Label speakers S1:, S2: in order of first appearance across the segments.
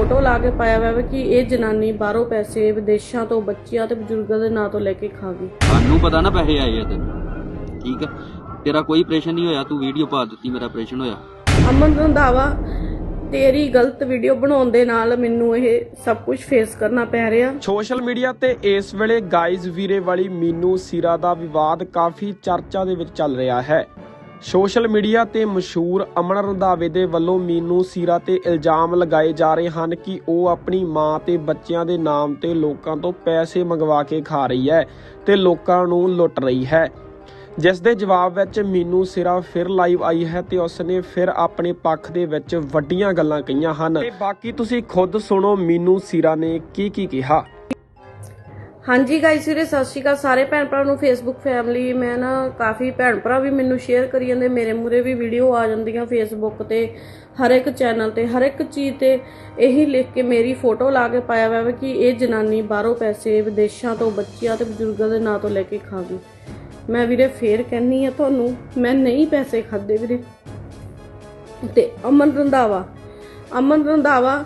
S1: Photo ਲਾ ਕੇ ਪਾਇਆ ਹੋਇਆ ਵਾ ਕਿ ਇਹ ਜਨਾਨੀ ਬਾਹਰੋਂ ਪੈਸੇ ਵਿਦੇਸ਼ਾਂ ਤੋਂ ਬੱਚਿਆਂ ਤੇ ਬਜ਼ੁਰਗਾਂ ਦੇ ਨਾਂ ਤੋਂ ਲੈ ਕੇ ਖਾ ਗਈ।
S2: ਸਾਨੂੰ ਪਤਾ ਨਾ ਪੈਸੇ ਆਏ ਆ ਤੈਨੂੰ। ਠੀਕ ਆ? ਤੇਰਾ ਕੋਈ ਆਪਰੇਸ਼ਨ ਨਹੀਂ ਹੋਇਆ? ਤੂੰ ਵੀਡੀਓ ਪਾ ਦਿੱਤੀ ਮੇਰਾ ਆਪਰੇਸ਼ਨ ਹੋਇਆ।
S1: ਅਮਨ ਰੰਧਾਵਾ ਤੇਰੀ ਗਲਤ ਵੀਡੀਓ ਬਣਾਉਣ ਦੇ ਨਾਲ ਮੈਨੂੰ ਇਹ ਸਭ ਕੁਝ ਫੇਸ ਕਰਨਾ ਪੈ ਰਿਹਾ।
S3: ਸੋਸ਼ਲ ਮੀਡੀਆ ਤੇ ਇਸ ਵੇਲੇ ਗਾਇਜ਼ ਵੀਰੇ ਵਾਲੀ ਮੀਨੂ ਸਿਰਾ ਦਾ ਵਿਵਾਦ ਕਾਫੀ ਚਰਚਾ ਦੇ ਵਿੱਚ ਚੱਲ ਰਿਹਾ ਹੈ। ਸੋਸ਼ਲ ਮੀਡੀਆ ਤੇ ਮਸ਼ਹੂਰ ਅਮਨ ਰੰਧਾਵੇ ਦੇ ਵੱਲੋਂ ਮੀਨੂ ਸੀਰਾ ਤੇ ਇਲਜ਼ਾਮ ਲਗਾਏ ਜਾ ਰਹੇ ਹਨ ਕਿ ਉਹ ਆਪਣੀ ਮਾਂ ਤੇ ਬੱਚਿਆਂ ਦੇ ਨਾਮ ਤੇ ਲੋਕਾਂ ਤੋਂ ਪੈਸੇ ਮੰਗਵਾ ਕੇ ਖਾ ਰਹੀ ਹੈ ਤੇ ਲੋਕਾਂ ਨੂੰ ਲੁੱਟ ਰਹੀ ਹੈ। ਜਿਸ ਦੇ ਜਵਾਬ ਵਿੱਚ ਮੀਨੂ ਸਿਰਾ ਫਿਰ ਲਾਈਵ ਆਈ ਹੈ ਤੇ ਉਸਨੇ ਫਿਰ ਆਪਣੇ ਪੱਖ ਦੇ ਵਿੱਚ ਵੱਡੀਆਂ ਗੱਲਾਂ ਕਹੀਆਂ ਹਨ। ਤੇ ਬਾਕੀ ਤੁਸੀਂ ਖੁਦ ਸੁਣੋ ਮੀਨੂ ਸਿਰਾ ਨੇ ਕੀ ਕੀ ਕਿਹਾ।
S1: ਹਾਂਜੀ ਗਾਇਸ ਵੀਰੇ, ਸਤਿ ਸ਼੍ਰੀ ਅਕਾਲ। ਸਾਰੇ ਭੈਣ ਭਰਾ ਨੂੰ ਫੇਸਬੁੱਕ ਫੈਮਿਲੀ ਮੈਂ ਨਾ ਕਾਫੀ ਭੈਣ ਭਰਾ ਵੀ ਮੈਨੂੰ ਸ਼ੇਅਰ ਕਰੀ ਜਾਂਦੇ, ਮੇਰੇ ਮੂਰੇ ਵੀ ਵੀਡੀਓ ਆ ਜਾਂਦੀਆਂ ਫੇਸਬੁੱਕ ਤੇ, ਹਰ ਇੱਕ ਚੈਨਲ ਤੇ, ਹਰ ਇੱਕ ਚੀਜ਼ ਤੇ। ਇਹੀ ਲਿਖ ਕੇ ਮੇਰੀ ਫੋਟੋ ਲਾ ਕੇ ਪਾਇਆ ਹੋਇਆ ਵਾ ਕਿ ਇਹ ਜਨਾਨੀ ਬਾਹਰੋਂ ਪੈਸੇ ਵਿਦੇਸ਼ਾਂ ਤੋਂ ਬੱਚਿਆਂ ਤੇ ਬਜ਼ੁਰਗਾਂ ਦੇ ਨਾਂ ਤੋਂ ਲੈ ਕੇ ਖਾ ਗਈ ਮੈਂ ਵੀਰੇ ਫੇਰ ਕਹਿੰਨੀ ਆ ਤੁਹਾਨੂੰ, ਮੈਂ ਨਹੀਂ ਪੈਸੇ ਖਾਦੇ ਵੀਰੇ। ਤੇ ਅਮਨ ਰੰਧਾਵਾ ਅਮਨ ਰੰਧਾਵਾ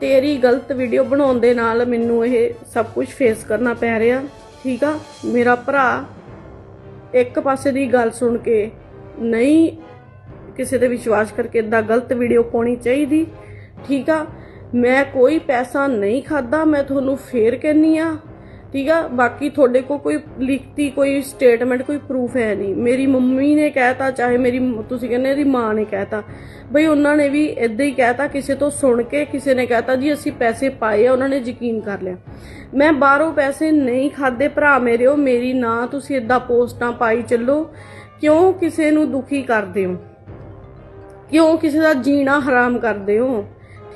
S1: ਤੇਰੀ ਗਲਤ ਵੀਡੀਓ ਬਣਾਉਣ ਦੇ ਨਾਲ ਮੈਨੂੰ ਇਹ ਸਭ ਕੁਝ ਫੇਸ ਕਰਨਾ ਪੈ ਰਿਹਾ, ਠੀਕ ਆ? ਮੇਰਾ ਭਰਾ ਇੱਕ ਪਾਸੇ ਦੀ ਗੱਲ ਸੁਣ ਕੇ ਨਹੀਂ ਕਿਸੇ ਤੇ ਵਿਸ਼ਵਾਸ ਕਰਕੇ ਇਦਾਂ ਗਲਤ ਵੀਡੀਓ ਪਾਉਣੀ ਚਾਹੀਦੀ, ਠੀਕ ਆ? ਮੈਂ ਕੋਈ ਪੈਸਾ ਨਹੀਂ ਖਾਦਾ ਮੈਂ ਤੁਹਾਨੂੰ ਫੇਰ ਕਹਿੰਨੀ ਆ। ਠੀਕ ਆ? ਬਾਕੀ ਤੁਹਾਡੇ ਕੋਲ ਕੋਈ ਲਿਖਤੀ ਕੋਈ ਸਟੇਟਮੈਂਟ ਕੋਈ ਪ੍ਰੂਫ ਹੈ ਨਹੀਂ। ਮੇਰੀ ਮੰਮੀ ਨੇ ਕਹਿਤਾ, ਚਾਹੇ ਮੇਰੀ ਤੁਸੀਂ ਕਹਿੰਦੇ ਇਹਦੀ ਮਾਂ ਨੇ ਕਹਿਤਾ। ਬਈ ਉਹਨਾਂ ਨੇ ਵੀ ਇਦਾਂ ਹੀ ਕਹਿਤਾ, ਕਿਸੇ ਤੋਂ ਸੁਣ ਕੇ ਕਿਸੇ ਨੇ ਕਹਿਤਾ, ਜੀ, ਅਸੀਂ ਪੈਸੇ ਪਾਏ ਆ, ਉਹਨਾਂ ਨੇ ਯਕੀਨ ਕਰ ਲਿਆ। ਮੈਂ ਬਾਹਰੋਂ ਪੈਸੇ ਨਹੀਂ ਖਾਦੇ ਭਰਾ ਮੇਰੇ, ਉਹ ਮੇਰੀ ਨਾ, ਤੁਸੀਂ ਇਦਾਂ ਪੋਸਟਾਂ ਪਾਈ ਚੱਲੋ। ਕਿਉਂ ਕਿਸੇ ਨੂੰ ਦੁਖੀ ਕਰਦੇ ਹੋ? ਕਿਉਂ ਕਿਸੇ ਦਾ ਜੀਣਾ ਹਰਾਮ ਕਰਦੇ ਹੋ?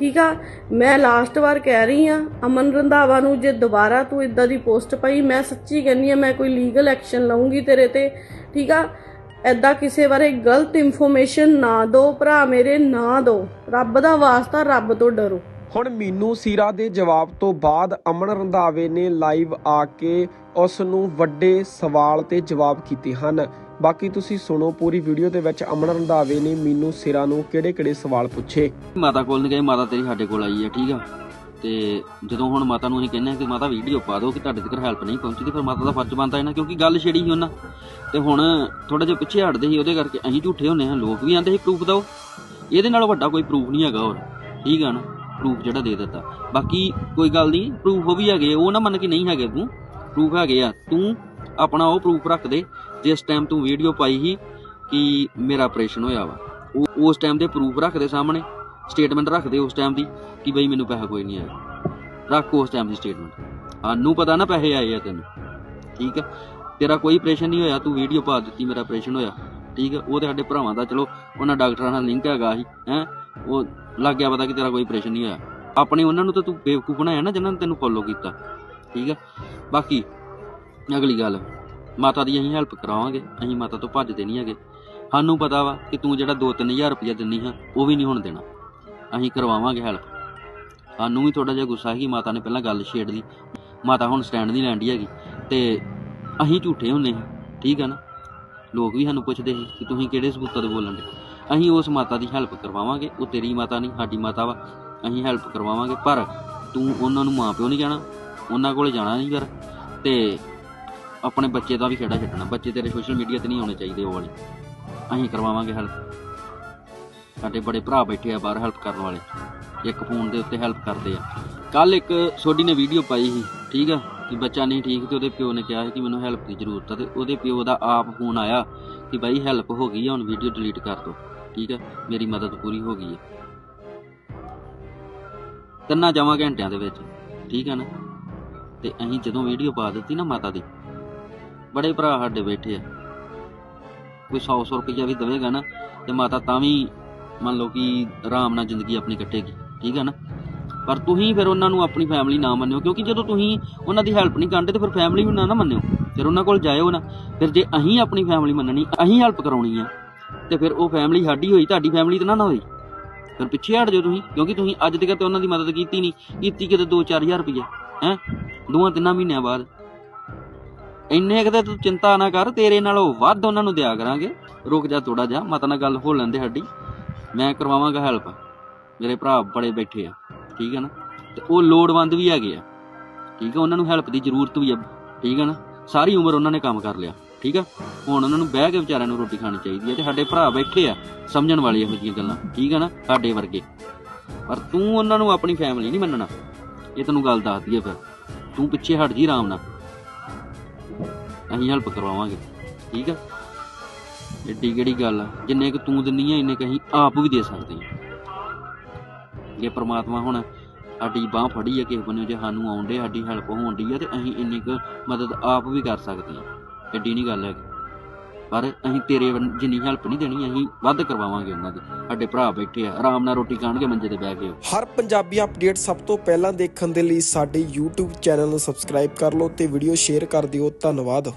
S1: ਠੀਕ ਆ? ਮੈਂ ਲਾਸਟ ਵਾਰ ਕਹਿ ਰਹੀ ਆ, ਅਮਨ ਰੰਧਾਵਾ ਨੂੰ ਜੇ ਦੁਬਾਰਾ ਤੂੰ ਇਦਾਂ ਦੀ ਪੋਸਟ ਪਾਈ, ਮੈਂ ਸੱਚੀ ਕਹਿੰਨੀ ਆ, ਮੈਂ ਕੋਈ ਲੀਗਲ ਐਕਸ਼ਨ ਲਵਾਂਗੀ ਤੇਰੇ ਤੇ, ਠੀਕ ਆ? ਐਦਾਂ ਕਿਸੇ ਬਾਰੇ ਗਲਤ ਇਨਫੋਰਮੇਸ਼ਨ ਨਾ ਦਿਓ ਭਰਾ ਮੇਰੇ ਨਾ ਦਿਓ ਰੱਬ ਦਾ ਵਾਸਤਾ ਰੱਬ ਤੋਂ ਡਰੋ।
S3: ਹੁਣ ਮੀਨੂ ਸੀਰਾ ਦੇ ਜਵਾਬ ਤੋਂ ਬਾਅਦ ਅਮਨ ਰੰਧਾਵੇ ਨੇ ਲਾਈਵ ਆ ਕੇ ਉਸ ਨੂੰ ਵੱਡੇ ਸਵਾਲ ਤੇ ਜਵਾਬ ਕੀਤੇ ਹਨ। ਬਾਕੀ ਤੁਸੀਂ ਸੁਣੋ ਪੂਰੀ ਵੀਡੀਓ ਦੇ ਵਿੱਚ ਅਮਨ ਰੰਧਾਵੇ ਨੇ ਮੀਨੂ ਸਿਰਾ ਨੂੰ ਕਿਹੜੇ-ਕਿਹੜੇ ਸਵਾਲ ਪੁੱਛੇ।
S2: ਮਾਤਾ ਕੋਲ ਨਹੀਂ ਗਏ ਮਾਤਾ ਤੇਰੀ ਸਾਡੇ ਕੋਲ ਆਈ ਹੈ ਠੀਕ ਆ? ਤੇ ਜਦੋਂ ਹੁਣ ਮਾਤਾ ਨੂੰ ਅਸੀਂ ਕਹਿੰਦੇ ਆ ਕਿ ਮਾਤਾ ਵੀਡੀਓ ਪਾ ਦਿਓ ਕਿ ਤੁਹਾਡੇ ਤੱਕ ਹੈਲਪ ਨਹੀਂ ਪਹੁੰਚਦੀ, ਫਿਰ ਮਾਤਾ ਦਾ ਫਰਜ਼ ਬਣਦਾ ਇਹਨਾਂ, ਕਿਉਂਕਿ ਗੱਲ ਛੇੜੀ ਸੀ ਉਹਨਾਂ। ਤੇ ਹੁਣ ਥੋੜਾ ਜਿਹਾ ਪਿੱਛੇ ਹਟਦੇ ਸੀ, ਉਹਦੇ ਕਰਕੇ ਅਸੀਂ ਝੂਠੇ ਹੁੰਨੇ ਹਾਂ, ਲੋਕ ਵੀ ਆਂਦੇ ਸੀ ਪ੍ਰੂਫ ਦਿਓ। ਇਹਦੇ ਨਾਲ ਵੱਡਾ ਕੋਈ ਪ੍ਰੂਫ ਨਹੀਂ ਹੈਗਾ ਹੋਰ, ਠੀਕ ਆ ਨਾ? ਪ੍ਰੂਫ ਜਿਹੜਾ ਦੇ ਦਿੱਤਾ। ਬਾਕੀ ਕੋਈ ਗੱਲ ਨਹੀਂ ਪ੍ਰੂਫ ਉਹ ਵੀ ਹੈਗੇ ਉਹ ਨਾ ਮੰਨ ਕੇ ਨਹੀਂ ਹੈਗੇ ਤੂੰ। ਪ੍ਰੂਫ ਹੈਗੇ ਆ। ਤੂੰ ਆਪਣਾ ਉਹ ਪ੍ਰੂਫ ਰੱਖ ਦੇ, ਜਿਸ ਟਾਈਮ ਤੂੰ ਵੀਡੀਓ ਪਾਈ ਸੀ ਕਿ ਮੇਰਾ ਆਪਰੇਸ਼ਨ ਹੋਇਆ ਵਾ। ਉਹ, ਉਸ ਟਾਈਮ ਦੇ ਪ੍ਰੂਫ ਰੱਖ ਦੇ ਸਾਹਮਣੇ ਸਟੇਟਮੈਂਟ ਰੱਖ ਦੇ ਉਸ ਟਾਈਮ ਦੀ ਕਿ ਬਈ ਮੈਨੂੰ ਪੈਸਾ ਕੋਈ ਨਹੀਂ ਆਇਆ। ਰੱਖ ਉਸ ਟਾਈਮ ਦੀ ਸਟੇਟਮੈਂਟ ਸਾਨੂੰ ਪਤਾ ਨਾ ਪੈਸੇ ਆਏ ਆ ਤੈਨੂੰ। ਠੀਕ ਹੈ ਤੇਰਾ ਕੋਈ ਆਪਰੇਸ਼ਨ ਨਹੀਂ ਹੋਇਆ, ਤੂੰ ਵੀਡੀਓ ਪਾ ਦਿੱਤੀ, ਮੇਰਾ ਆਪਰੇਸ਼ਨ ਹੋਇਆ। ਠੀਕ ਹੈ, ਉਹ ਤੇ ਸਾਡੇ ਭਰਾਵਾਂ ਦਾ, ਚਲੋ, ਉਹਨਾਂ ਡਾਕਟਰਾਂ ਨਾਲ ਲਿੰਕ ਹੈਗਾ ਸੀ, ਹੈ, ਉਹ ਲੱਗ ਗਿਆ ਪਤਾ ਕਿ ਤੇਰਾ ਕੋਈ ਆਪਰੇਸ਼ਨ ਨਹੀਂ ਹੋਇਆ। ਆਪਣੇ ਉਹਨਾਂ ਨੂੰ ਤਾਂ ਤੂੰ ਬੇਵਕੂਫ ਬਣਾਇਆ ਨਾ ਜਿਨ੍ਹਾਂ ਨੇ ਤੈਨੂੰ ਫੋਲੋ ਕੀਤਾ, ਠੀਕ ਹੈ। ਬਾਕੀ, ਅਗਲੀ ਗੱਲ, ਮਾਤਾ ਦੀ ਅਸੀਂ ਹੈਲਪ ਕਰਾਵਾਂਗੇ, ਅਸੀਂ ਮਾਤਾ ਤੋਂ ਭੱਜਦੇ ਨਹੀਂ ਹੈਗੇ। ਸਾਨੂੰ ਪਤਾ ਵਾ ਕਿ ਤੂੰ ਜਿਹੜਾ 2-3000 ਰੁਪਇਆ ਦਿੰਨੀ ਹਾਂ, ਉਹ ਵੀ ਨਹੀਂ ਹੁਣ ਦੇਣਾ। ਅਸੀਂ ਕਰਵਾਵਾਂਗੇ ਹੈਲਪ ਸਾਨੂੰ ਵੀ ਥੋੜਾ ਜਿਹਾ ਗੁੱਸਾ ਸੀ, ਮਾਤਾ ਨੇ ਪਹਿਲਾਂ ਗੱਲ ਛੇੜ ਲਈ। ਮਾਤਾ ਹੁਣ ਸਟੈਂਡ ਨਹੀਂ ਲੈਂਦੀ ਹੈਗੀ, ਤੇ ਅਸੀਂ ਝੂਠੇ ਹੁੰਨੇ ਹਾਂ, ਠੀਕ ਆ ਨਾ। ਲੋਕ ਵੀ ਸਾਨੂੰ ਪੁੱਛਦੇ ਸੀ ਕਿ ਤੁਸੀਂ ਕਿਹੜੇ ਸਬੂਤਾਂ ਤੇ ਬੋਲਣ ਦੇ ਅਸੀਂ ਉਸ ਮਾਤਾ ਦੀ ਹੈਲਪ ਕਰਵਾਵਾਂਗੇ, ਉਹ ਤੇਰੀ ਮਾਤਾ ਨਹੀਂ, ਸਾਡੀ ਮਾਤਾ ਵਾ। ਅਸੀਂ ਹੈਲਪ ਕਰਵਾਵਾਂਗੇ, ਪਰ ਤੂੰ ਉਹਨਾਂ ਨੂੰ ਮਾਂ ਪਿਓ ਨਹੀਂ ਜਾਣਾ, ਉਹਨਾਂ ਕੋਲੇ ਜਾਣਾ ਨਹੀਂ ਕਰ। ਤੇ ਆਪਣੇ ਬੱਚੇ ਦਾ ਵੀ ਖੇੜਾ ਛੱਡਣਾ, ਬੱਚੇ ਤੇਰੇ ਸੋਸ਼ਲ ਮੀਡੀਆ ਤੇ ਨਹੀਂ ਆਉਣੇ ਚਾਹੀਦੇ ਉਹ ਵਾਲੇ। ਅਸੀਂ ਕਰਵਾਵਾਂਗੇ ਹੈਲਪ ਸਾਡੇ ਬੜੇ ਭਰਾ ਬੈਠੇ ਆ ਬਾਹਰ ਹੈਲਪ ਕਰਨ ਵਾਲੇ। ਇੱਕ ਫੋਨ ਦੇ ਉੱਤੇ ਹੈਲਪ ਕਰਦੇ ਆ। ਕੱਲ ਇੱਕ, ਸੋਢੀ ਨੇ ਵੀਡੀਓ ਪਾਈ ਸੀ, ਠੀਕ ਆ? ਕਿ ਬੱਚਾ ਨਹੀਂ ਠੀਕ ਤੇ ਉਹਦੇ ਪਿਓ ਨੇ ਕਿਹਾ ਕਿ ਮੈਨੂੰ ਹੈਲਪ ਦੀ ਜ਼ਰੂਰਤ ਆ ਤੇ ਉਹਦੇ ਪਿਓ ਦਾ ਆਪ ਫੋਨ ਆਇਆ ਕਿ ਬਾਈ ਹੈਲਪ ਹੋ ਗਈ ਆ, ਹੁਣ ਵੀਡੀਓ ਡਿਲੀਟ ਕਰ ਦਿਓ ਠੀਕ ਹੈ ਮੇਰੀ ਮਦਦ ਪੂਰੀ ਹੋ ਗਈ ਹੈ ਤਿੰਨਾਂ ਜਾਵਾਂ ਘੰਟਿਆਂ ਦੇ ਵਿੱਚ, ਠੀਕ ਹੈ ਨਾ? ਤੇ ਅਸੀਂ ਜਦੋਂ ਵੀਡੀਓ ਪਾ ਦਿੱਤੀ ਨਾ ਮਾਤਾ ਦੀ, ਬੜੇ ਭਰਾ ਸਾਡੇ ਬੈਠੇ ਆ। ਕੋਈ 100 100 ਰੁਪਈਆ ਵੀ ਦੇਵੇਗਾ ਨਾ, ਤੇ ਮਾਤਾ ਤਾਂ ਵੀ ਮੰਨ ਲਓ ਕਿ ਆਰਾਮ ਨਾਲ ਜ਼ਿੰਦਗੀ ਆਪਣੀ ਕੱਟੇਗੀ। ਠੀਕ ਹੈ ਨਾ? ਪਰ ਤੁਸੀਂ ਫਿਰ ਉਹਨਾਂ ਨੂੰ ਆਪਣੀ ਫੈਮਿਲੀ ਨਾ ਮੰਨਿਓ, ਕਿਉਂਕਿ ਜਦੋਂ ਤੁਸੀਂ ਉਹਨਾਂ ਦੀ ਹੈਲਪ ਨਹੀਂ ਕਰਦੇ ਤੇ ਫਿਰ ਫੈਮਿਲੀ ਵੀ ਨਾ ਨਾ ਮੰਨਿਓ। ਫਿਰ ਉਹਨਾਂ ਕੋਲ ਜਾਇਓ ਨਾ। ਫਿਰ ਜੇ ਅਸੀਂ ਆਪਣੀ ਫੈਮਿਲੀ ਮੰਨਣੀ, ਅਸੀਂ ਹੈਲਪ ਕਰਾਉਣੀ ਆ, ਤੇ ਫਿਰ ਉਹ ਫੈਮਿਲੀ ਸਾਡੀ ਹੋਈ, ਤੁਹਾਡੀ ਫੈਮਿਲੀ ਤਾਂ ਨਾ ਨਾ ਹੋਈ। ਫਿਰ ਪਿੱਛੇ ਹਟ ਜਾਓ ਤੁਸੀਂ, ਕਿਉਂਕਿ ਤੁਸੀਂ ਅੱਜ ਤੱਕ ਤੇ ਉਹਨਾਂ ਦੀ ਮਦਦ ਕੀਤੀ ਨਹੀਂ। ਕੀਤੀ ਕਿਤੇ 2-4000 ਰੁਪਈਆ, ਹੈ? ਦੋਵਾਂ ਤਿੰਨਾਂ ਮਹੀਨਿਆਂ ਬਾਅਦ। ਇੰਨੇ ਕਿਤੇ ਤੂੰ ਚਿੰਤਾ ਨਾ ਕਰ, ਤੇਰੇ ਨਾਲੋਂ ਵੱਧ ਉਹਨਾਂ ਨੂੰ ਦਿਆ ਕਰਾਂਗੇ। ਰੁਕ ਜਾ ਥੋੜਾ ਜਾ ਮਤ ਨਾਲ ਗੱਲ ਹੋ ਲੈਂਦੇ ਸਾਡੀ। ਮੈਂ ਕਰਵਾਵਾਂਗਾ ਹੈਲਪ ਮੇਰੇ ਭਰਾ ਬੜੇ ਬੈਠੇ ਆ। ਠੀਕ ਹੈ ਨਾ? ਤੇ ਉਹ ਲੋੜਵੰਦ ਵੀ ਹੈਗੇ ਆ। ਠੀਕ ਹੈ ਉਹਨਾਂ ਨੂੰ ਹੈਲਪ ਦੀ ਜ਼ਰੂਰਤ ਵੀ ਆ। ਠੀਕ ਹੈ ਨਾ? ਸਾਰੀ ਉਮਰ ਉਹਨਾਂ ਨੇ ਕੰਮ ਕਰ ਲਿਆ। ਠੀਕ ਆ? ਹੁਣ ਉਹਨਾਂ ਨੂੰ ਬਹਿ ਕੇ ਵਿਚਾਰਿਆਂ ਨੂੰ ਰੋਟੀ ਖਾਣੀ ਚਾਹੀਦੀ ਹੈ ਤੇ ਸਾਡੇ ਭਰਾ ਬੈਠੇ ਆ ਸਮਝਣ ਵਾਲੇ ਇਹੋ ਜਿਹੀਆਂ ਗੱਲਾਂ। ਠੀਕ ਆ ਨਾ? ਸਾਡੇ ਵਰਗੇ। ਪਰ ਤੂੰ ਉਹਨਾਂ ਨੂੰ ਆਪਣੀ ਫੈਮਿਲੀ ਨਹੀਂ ਮੰਨਣਾ। ਇਹ ਤੈਨੂੰ ਗੱਲ ਦੱਸਦੀ ਹੈ ਫਿਰ। ਤੂੰ ਪਿੱਛੇ ਹਟ ਜੀ ਆਰਾਮ ਨਾਲ। ਅਸੀਂ ਹੈਲਪ ਕਰਵਾਵਾਂਗੇ। ਠੀਕ ਆ? ਏਡੀ ਕਿਹੜੀ ਗੱਲ ਆ? ਜਿੰਨੇ ਕਿ ਤੂੰ ਦਿੰਨੀ ਆ, ਇੰਨੇ ਕਹੀਂ ਆਪ ਵੀ ਦੇ ਸਕਦੇ ਆ। ਜੇ ਪ੍ਰਮਾਤਮਾ ਹੁਣ ਸਾਡੀ ਬਾਹ ਫੜੀ ਆ, ਕਿਸੇ ਬੰਨੇ ਜੇ ਸਾਨੂੰ ਆਉਂਦੇ ਸਾਡੀ ਹੈਲਪ ਹੋਣ ਡਈ ਆ, ਤੇ ਅਸੀਂ ਇੰਨੀ ਕੁ ਮਦਦ ਆਪ ਵੀ ਕਰ ਸਕਦੇ ਆ ਏਡੀ ਨਹੀਂ ਗੱਲ ਹੈਗੀ। ਪਰ ਅਸੀਂ ਤੇਰੇ ਜਿੰਨੀ ਹੈਲਪ ਨਹੀਂ ਦੇਣੀ, ਅਸੀਂ ਵੱਧ ਕਰਵਾਵਾਂਗੇ ਉਹਨਾਂ ਦੀ। ਸਾਡੇ ਭਰਾ ਬੈਠੇ ਆ, ਆਰਾਮ ਨਾਲ ਰੋਟੀ ਖਾਣਗੇ ਮੰਜੇ ਤੇ ਬਹਿ ਕੇ
S3: ਹਰ ਪੰਜਾਬੀ ਅਪਡੇਟ ਸਭ ਤੋਂ ਪਹਿਲਾਂ ਦੇਖਣ ਦੇ ਲਈ ਸਾਡੇ YouTube ਚੈਨਲ ਨੂੰ ਸਬਸਕ੍ਰਾਈਬ ਕਰ ਲਓ ਤੇ ਵੀਡੀਓ ਸ਼ੇਅਰ ਕਰ ਦਿਓ। ਧੰਨਵਾਦ।